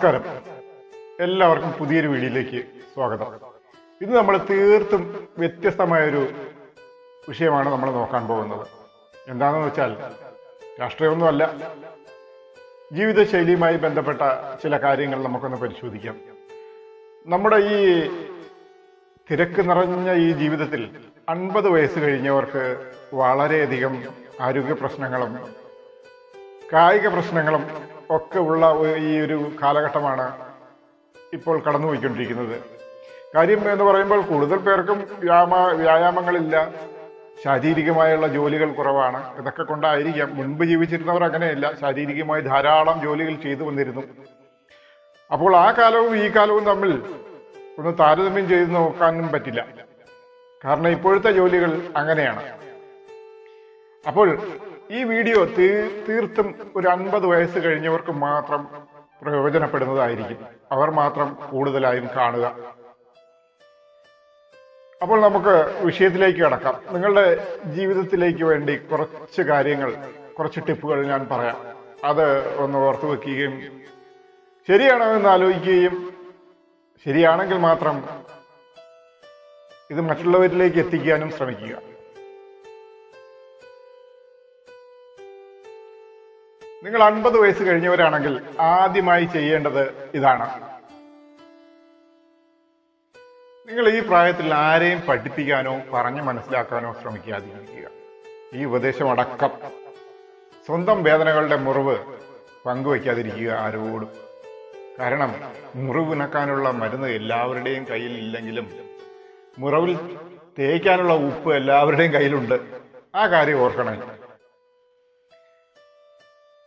നമസ്കാരം. എല്ലാവർക്കും പുതിയൊരു വീഡിയോയിലേക്ക് സ്വാഗതം. ഇന്ന് നമ്മൾ തീർത്തും വ്യത്യസ്തമായൊരു വിഷയമാണ് നമ്മൾ നോക്കാൻ പോകുന്നത്. എന്താണെന്ന് വെച്ചാൽ രാഷ്ട്രീയമൊന്നുമല്ല. ജീവിതശൈലിയുമായി ബന്ധപ്പെട്ട ചില കാര്യങ്ങൾ നമുക്കൊന്ന് പരിശോധിക്കാം. നമ്മുടെ ഈ തിരക്ക് നിറഞ്ഞ ഈ ജീവിതത്തിൽ അൻപത് വയസ്സ് കഴിഞ്ഞവർക്ക് വളരെയധികം ആരോഗ്യ പ്രശ്നങ്ങളും കായിക പ്രശ്നങ്ങളും ഒക്കെ ഉള്ള ഈ ഒരു കാലഘട്ടമാണ് ഇപ്പോൾ കടന്നുപോയിക്കൊണ്ടിരിക്കുന്നത്. കാര്യം എന്ന് പറയുമ്പോൾ കൂടുതൽ പേർക്കും വ്യായാമ വ്യായാമങ്ങളില്ല. ശാരീരികമായുള്ള ജോലികൾ കുറവാണ്. ഇതൊക്കെ കൊണ്ടായിരിക്കാം. മുൻപ് ജീവിച്ചിരുന്നവർ അങ്ങനെയല്ല. ശാരീരികമായി ധാരാളം ജോലികൾ ചെയ്തു വന്നിരുന്നു. അപ്പോൾ ആ കാലവും ഈ കാലവും തമ്മിൽ ഒന്ന് താരതമ്യം ചെയ്ത് നോക്കാനും പറ്റില്ല. കാരണം ഇപ്പോഴത്തെ ജോലികൾ അങ്ങനെയാണ്. അപ്പോൾ ഈ വീഡിയോ തീർത്തും ഒരു അൻപത് വയസ്സ് കഴിഞ്ഞവർക്ക് മാത്രം പ്രയോജനപ്പെടുന്നതായിരിക്കും. അവർ മാത്രം കൂടുതലായും കാണുക. അപ്പോൾ നമുക്ക് വിഷയത്തിലേക്ക് കടക്കാം. നിങ്ങളുടെ ജീവിതത്തിലേക്ക് വേണ്ടി കുറച്ച് കാര്യങ്ങൾ കുറച്ച് ടിപ്പുകൾ ഞാൻ പറയാം. അത് ഒന്ന് ഓർത്തു വെക്കുകയും ശരിയാണോ എന്ന് ആലോചിക്കുകയും ശരിയാണെങ്കിൽ മാത്രം ഇത് മറ്റുള്ളവരിലേക്ക് എത്തിക്കാനും ശ്രമിക്കുക. നിങ്ങൾ അൻപത് വയസ്സ് കഴിഞ്ഞവരാണെങ്കിൽ ആദ്യമായി ചെയ്യേണ്ടത് ഇതാണ്. നിങ്ങൾ ഈ പ്രായത്തിൽ ആരെയും പഠിപ്പിക്കാനോ പറഞ്ഞു മനസ്സിലാക്കാനോ ശ്രമിക്കാതിരിക്കുക. ഈ ഉപദേശം അടക്കം. സ്വന്തം വേദനകളുടെ മുറിവ് പങ്കുവയ്ക്കാതിരിക്കുക ആരോടും. കാരണം മുറിവിനക്കാനുള്ള മരുന്ന് എല്ലാവരുടെയും കയ്യിൽ ഇല്ലെങ്കിലും മുറിവിൽ തേക്കാനുള്ള ഉപ്പ് എല്ലാവരുടെയും കയ്യിലുണ്ട്. ആ കാര്യം ഓർക്കണേ.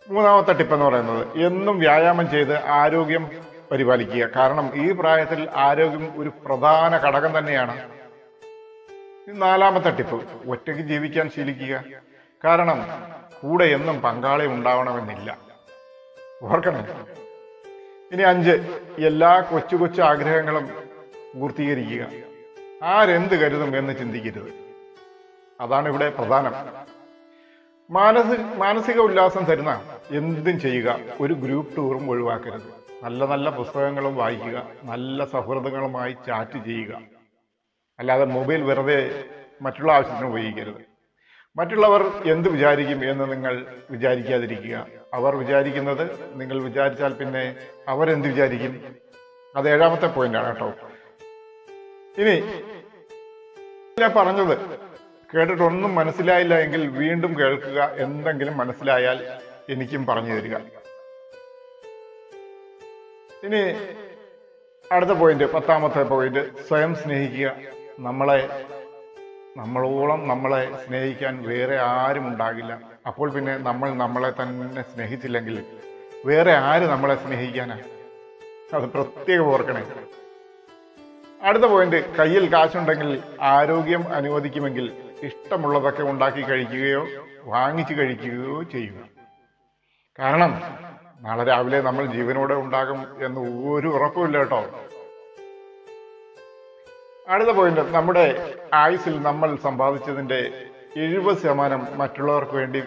മൂന്നാമത്തെ ടിപ്പ് എന്ന് പറയുന്നത് എന്നും വ്യായാമം ചെയ്ത് ആരോഗ്യം പരിപാലിക്കുക. കാരണം ഈ പ്രായത്തിൽ ആരോഗ്യം ഒരു പ്രധാന ഘടകം തന്നെയാണ്. നാലാമത്തെ ടിപ്പ് ഒറ്റയ്ക്ക് ജീവിക്കാൻ ശീലിക്കുക. കാരണം കൂടെ എന്നും പങ്കാളി ഉണ്ടാവണമെന്നില്ല. ഓർക്കണം. ഇനി അഞ്ച് എല്ലാ കൊച്ചു കൊച്ചു ആഗ്രഹങ്ങളും പൂർത്തീകരിക്കുക. ആരെന്ത് കരുതും എന്ന് ചിന്തിക്കരുത്. അതാണ് ഇവിടെ പ്രധാനം. മാനസിക മാനസിക ഉല്ലാസം തരുന്ന എന്തും ചെയ്യുക. ഒരു ഗ്രൂപ്പ് ടൂറും ഒഴിവാക്കരുത്. നല്ല നല്ല പുസ്തകങ്ങളും വായിക്കുക. നല്ല സൗഹൃദങ്ങളുമായി ചാറ്റ് ചെയ്യുക. അല്ലാതെ മൊബൈൽ വെറുതെ മറ്റുള്ള ആവശ്യത്തിന് ഉപയോഗിക്കരുത്. മറ്റുള്ളവർ എന്ത് വിചാരിക്കും എന്ന് നിങ്ങൾ വിചാരിക്കാതിരിക്കുക. അവർ വിചാരിക്കുന്നത് നിങ്ങൾ വിചാരിച്ചാൽ പിന്നെ അവരെന്ത് വിചാരിക്കും? അത് ഏഴാമത്തെ പോയിന്റാണ് കേട്ടോ. ഇനി ഞാൻ പറഞ്ഞത് കേട്ടിട്ടൊന്നും മനസ്സിലായില്ല എങ്കിൽ വീണ്ടും കേൾക്കുക എന്തെങ്കിലും മനസ്സിലായാൽ എനിക്കും പറഞ്ഞു തരിക. ഇനി അടുത്ത പോയിന്റ് പത്താമത്തെ പോയിന്റ് സ്വയം സ്നേഹിക്കുക. നമ്മളെ നമ്മളോളം നമ്മളെ സ്നേഹിക്കാൻ വേറെ ആരും ഉണ്ടാകില്ല. അപ്പോൾ പിന്നെ നമ്മൾ നമ്മളെ തന്നെ സ്നേഹിച്ചില്ലെങ്കിൽ വേറെ ആര് നമ്മളെ സ്നേഹിക്കാനാ? അത് പ്രത്യേകം ഓർക്കണേ. അടുത്ത പോയിന്റ് കയ്യിൽ കാശുണ്ടെങ്കിൽ ആരോഗ്യം അനുവദിക്കുമെങ്കിൽ ഇഷ്ടമുള്ളതൊക്കെ ഉണ്ടാക്കി കഴിക്കുകയോ വാങ്ങിച്ചു കഴിക്കുകയോ ചെയ്യുക. കാരണം നാളെ രാവിലെ നമ്മൾ ജീവനോടെ ഉണ്ടാകും എന്ന് ഒരു ഉറപ്പുമില്ല കേട്ടോ. അടുത്ത പോയിന്റ് നമ്മുടെ ആയുസിൽ നമ്മൾ സമ്പാദിച്ചതിന്റെ എഴുപത് ശതമാനം മറ്റുള്ളവർക്ക് വേണ്ടി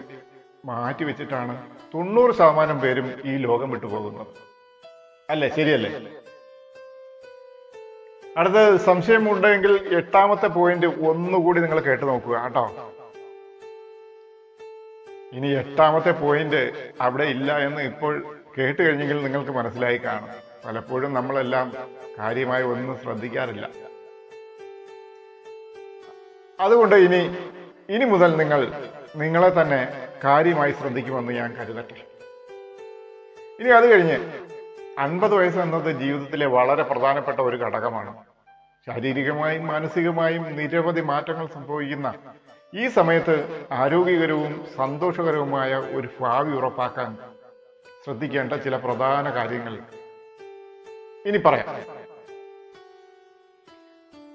മാറ്റിവെച്ചിട്ടാണ് തൊണ്ണൂറ് ശതമാനം പേരും ഈ ലോകം വിട്ടുപോകുന്നത്. അല്ലേ? ശരിയല്ലേ? അടുത്ത സംശയമുണ്ടെങ്കിൽ എട്ടാമത്തെ പോയിന്റ് ഒന്നുകൂടി നിങ്ങൾ കേട്ടു നോക്കുക കേട്ടോ. ഇനി എട്ടാമത്തെ പോയിന്റ് അവിടെ ഇല്ല എന്ന് ഇപ്പോൾ കേട്ട് കഴിഞ്ഞെങ്കിൽ നിങ്ങൾക്ക് മനസ്സിലായി കാണും. പലപ്പോഴും നമ്മളെല്ലാം കാര്യമായി ഒന്നും ശ്രദ്ധിക്കാറില്ല. അതുകൊണ്ട് ഇനി ഇനി മുതൽ നിങ്ങൾ നിങ്ങളെ തന്നെ കാര്യമായി ശ്രദ്ധിക്കുമെന്ന് ഞാൻ കരുതട്ടെ. ഇനി അത് കഴിഞ്ഞ് അൻപത് വയസ്സ് എന്നത് ജീവിതത്തിലെ വളരെ പ്രധാനപ്പെട്ട ഒരു ഘടകമാണ്. ശാരീരികമായും മാനസികമായും നിരവധി മാറ്റങ്ങൾ സംഭവിക്കുന്ന ഈ സമയത്ത് ആരോഗ്യകരവും സന്തോഷകരവുമായ ഒരു ഭാവി ഉറപ്പാക്കാൻ ശ്രദ്ധിക്കേണ്ട ചില പ്രധാന കാര്യങ്ങൾ. ഇനി പറയാം.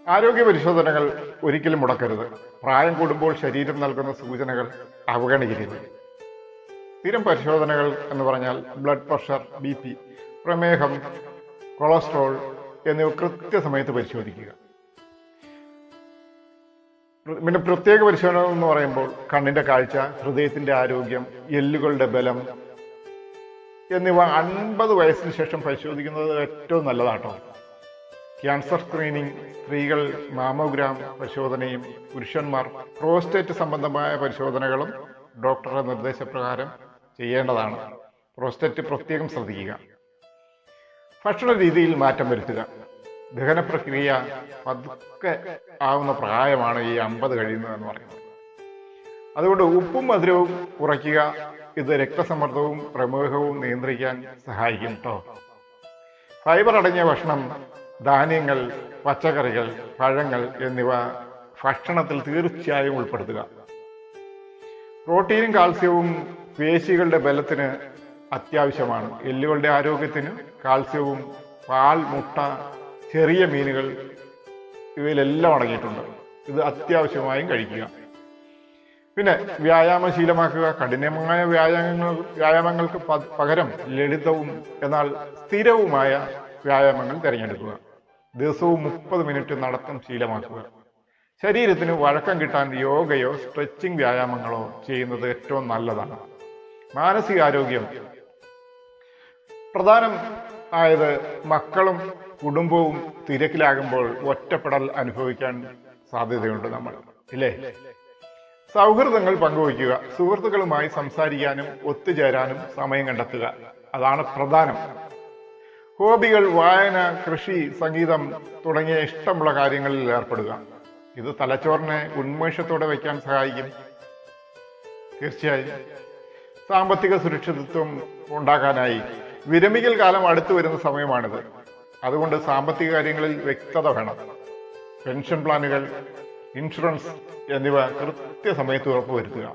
ആരോഗ്യ പരിശോധനകൾ ഒരിക്കലും മുടക്കരുത്. പ്രായം കൂടുമ്പോൾ ശരീരം നൽകുന്ന സൂചനകൾ അവഗണിക്കരുത്. സ്ഥിരം പരിശോധനകൾ എന്ന് പറഞ്ഞാൽ ബ്ലഡ് പ്രഷർ ബി പി പ്രമേഹം കൊളസ്ട്രോൾ എന്നിവ കൃത്യസമയത്ത് പരിശോധിക്കുക. പിന്നെ പ്രത്യേക പരിശോധന എന്ന് പറയുമ്പോൾ കണ്ണിന്റെ കാഴ്ച ഹൃദയത്തിന്റെ ആരോഗ്യം എല്ലുകളുടെ ബലം എന്നിവ അൻപത് വയസ്സിന് ശേഷം പരിശോധിക്കുന്നത് ഏറ്റവും നല്ലതാട്ടോ. ക്യാൻസർ സ്ക്രീനിങ് സ്ത്രീകൾ മാമോഗ്രാം പരിശോധനയും പുരുഷന്മാർ പ്രോസ്റ്റേറ്റ് സംബന്ധമായ പരിശോധനകളും ഡോക്ടറുടെ നിർദ്ദേശപ്രകാരം ചെയ്യേണ്ടതാണ്. പ്രോസ്റ്റേറ്റ് പ്രത്യേകം ശ്രദ്ധിക്കുക. ഭക്ഷണ രീതിയിൽ മാറ്റം വരുത്തുക. ദഹന പ്രക്രിയ പതുക്കെ ആവുന്ന പ്രായമാണ് ഈ അമ്പത് കഴിയുന്നതെന്ന് പറയുന്നത്. അതുകൊണ്ട് ഉപ്പും മധുരവും കുറയ്ക്കുക ഇത് രക്തസമ്മർദ്ദവും പ്രമേഹവും നിയന്ത്രിക്കാൻ സഹായിക്കും കേട്ടോ ഫൈബർ അടങ്ങിയ ഭക്ഷണം ധാന്യങ്ങൾ പച്ചക്കറികൾ പഴങ്ങൾ എന്നിവ ഭക്ഷണത്തിൽ തീർച്ചയായും ഉൾപ്പെടുത്തുക. പ്രോട്ടീനും കാൽസ്യവും പേശികളുടെ ബലത്തിന് അത്യാവശ്യമാണ്. എല്ലുകളുടെ ആരോഗ്യത്തിന് കാൽസ്യവും പാൽ മുട്ട ചെറിയ മീനുകൾ ഇവയിലെല്ലാം അടങ്ങിയിട്ടുണ്ട്. ഇത് അത്യാവശ്യമായും കഴിക്കുക. പിന്നെ വ്യായാമം ശീലമാക്കുക കഠിനമായ വ്യായാമങ്ങൾ വ്യായാമങ്ങൾക്ക് പകരം ലളിതവും എന്നാൽ സ്ഥിരവുമായ വ്യായാമങ്ങൾ തിരഞ്ഞെടുക്കുക. ദിവസവും മുപ്പത് മിനിറ്റ് നടത്തം ശീലമാക്കുക. ശരീരത്തിന് വഴക്കം കിട്ടാൻ യോഗയോ സ്ട്രെച്ചിങ് വ്യായാമങ്ങളോ ചെയ്യുന്നത് ഏറ്റവും നല്ലതാണ്. മാനസികാരോഗ്യം പ്രധാനം ആയത് മക്കളും കുടുംബവും തിരക്കിലാകുമ്പോൾ ഒറ്റപ്പെടൽ അനുഭവിക്കാൻ സാധ്യതയുണ്ട് നമ്മൾ ഇല്ലേ? സൗഹൃദങ്ങൾ പങ്കുവയ്ക്കുക സുഹൃത്തുക്കളുമായി സംസാരിക്കാനും ഒത്തുചേരാനും സമയം കണ്ടെത്തുക അതാണ് പ്രധാനം. ഹോബികൾ വായന കൃഷി സംഗീതം തുടങ്ങിയ ഇഷ്ടമുള്ള കാര്യങ്ങളിൽ ഏർപ്പെടുക. ഇത് തലച്ചോറിനെ ഉന്മേഷത്തോടെ വയ്ക്കാൻ സഹായിക്കും. തീർച്ചയായും. സാമ്പത്തിക സുരക്ഷിതത്വം ഉണ്ടാക്കാനായി വിരമിക്കൽ കാലം അടുത്തു വരുന്ന സമയമാണിത്. അതുകൊണ്ട് സാമ്പത്തിക കാര്യങ്ങളിൽ വ്യക്തത വേണം. പെൻഷൻ പ്ലാനുകൾ ഇൻഷുറൻസ് എന്നിവ കൃത്യസമയത്ത് ഉറപ്പുവരുത്തുക.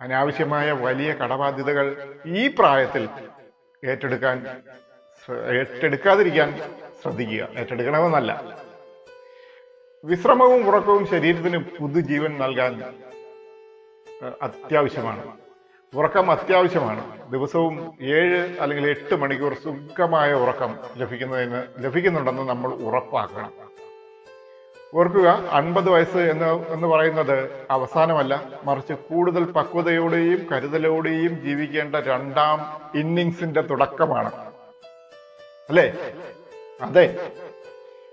അനാവശ്യമായ വലിയ കടബാധ്യതകൾ ഈ പ്രായത്തിൽ ഏറ്റെടുക്കാൻ ഏറ്റെടുക്കാതിരിക്കാൻ ശ്രദ്ധിക്കുക. ഏറ്റെടുക്കണമെന്നല്ല. വിശ്രമവും ഉറക്കവും ശരീരത്തിന് പുതുജീവൻ നൽകാൻ അത്യാവശ്യമാണ്. ഉറക്കം അത്യാവശ്യമാണ്. ദിവസവും ഏഴ് അല്ലെങ്കിൽ എട്ട് മണിക്കൂർ സുഖമായ ഉറക്കം ലഭിക്കുന്നതിന് ലഭിക്കുന്നുണ്ടെന്ന് നമ്മൾ ഉറപ്പാക്കണം. ഓർക്കുക അൻപത് വയസ്സ് എന്ന് എന്ന് പറയുന്നത് അവസാനമല്ല. മറിച്ച് കൂടുതൽ പക്വതയോടെയും കരുതലോടെയും ജീവിക്കേണ്ട രണ്ടാം ഇന്നിങ്സിന്റെ തുടക്കമാണ്. അല്ലേ? അതെ.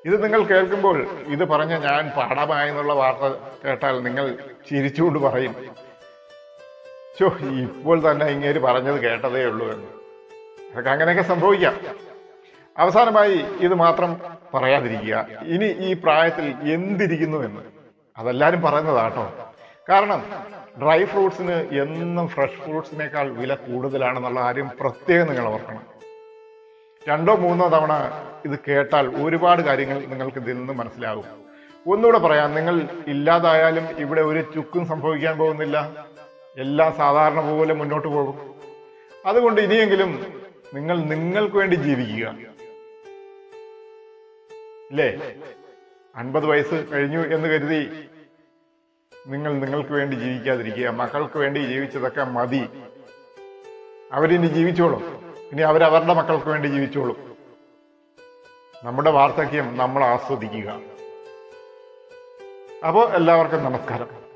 ഇത് നിങ്ങൾ കേൾക്കുമ്പോൾ ഇത് പറഞ്ഞ ഞാൻ പാഠമായെന്നുള്ള വാർത്ത കേട്ടാൽ നിങ്ങൾ ചിരിച്ചുകൊണ്ട് പറയും. ചോ ഇപ്പോൾ തന്നെ ഇങ്ങേര് പറഞ്ഞത് കേട്ടതേ ഉള്ളൂ എന്ന്. അതൊക്കെ അങ്ങനെയൊക്കെ സംഭവിക്കാം. അവസാനമായി ഇത് മാത്രം പറയാതിരിക്കുക. ഇനി ഈ പ്രായത്തിൽ എന്തിരിക്കുന്നു എന്ന്. അതെല്ലാരും പറയുന്നതാട്ടോ. കാരണം ഡ്രൈ ഫ്രൂട്ട്സിന് എന്നും ഫ്രഷ് ഫ്രൂട്ട്സിനേക്കാൾ വില കൂടുതലാണെന്നുള്ള കാര്യം പ്രത്യേകം നിങ്ങൾ ഓർക്കണം. രണ്ടോ മൂന്നോ തവണ ഇത് കേട്ടാൽ ഒരുപാട് കാര്യങ്ങൾ നിങ്ങൾക്ക് ഇതിൽ നിന്ന് മനസ്സിലാകും. ഒന്നുകൂടെ പറയാം നിങ്ങൾ ഇല്ലാതായാലും ഇവിടെ ഒരു ചുക്കും സംഭവിക്കാൻ പോകുന്നില്ല. എല്ലാം സാധാരണ പോലെ മുന്നോട്ട് പോകും. അതുകൊണ്ട് ഇനിയെങ്കിലും നിങ്ങൾ നിങ്ങൾക്ക് വേണ്ടി ജീവിക്കുക. ഇല്ലേ? അൻപത് വയസ്സ് കഴിഞ്ഞു എന്ന് കരുതി നിങ്ങൾ നിങ്ങൾക്ക് വേണ്ടി ജീവിക്കാതിരിക്കുക. മക്കൾക്ക് വേണ്ടി ജീവിച്ചതൊക്കെ മതി. അവരിനി ജീവിച്ചോളും. ഇനി അവരവരുടെ മക്കൾക്ക് വേണ്ടി ജീവിച്ചോളും. നമ്മുടെ വാർദ്ധക്യം നമ്മൾ ആസ്വദിക്കുക. അപ്പോൾ എല്ലാവർക്കും നമസ്കാരം.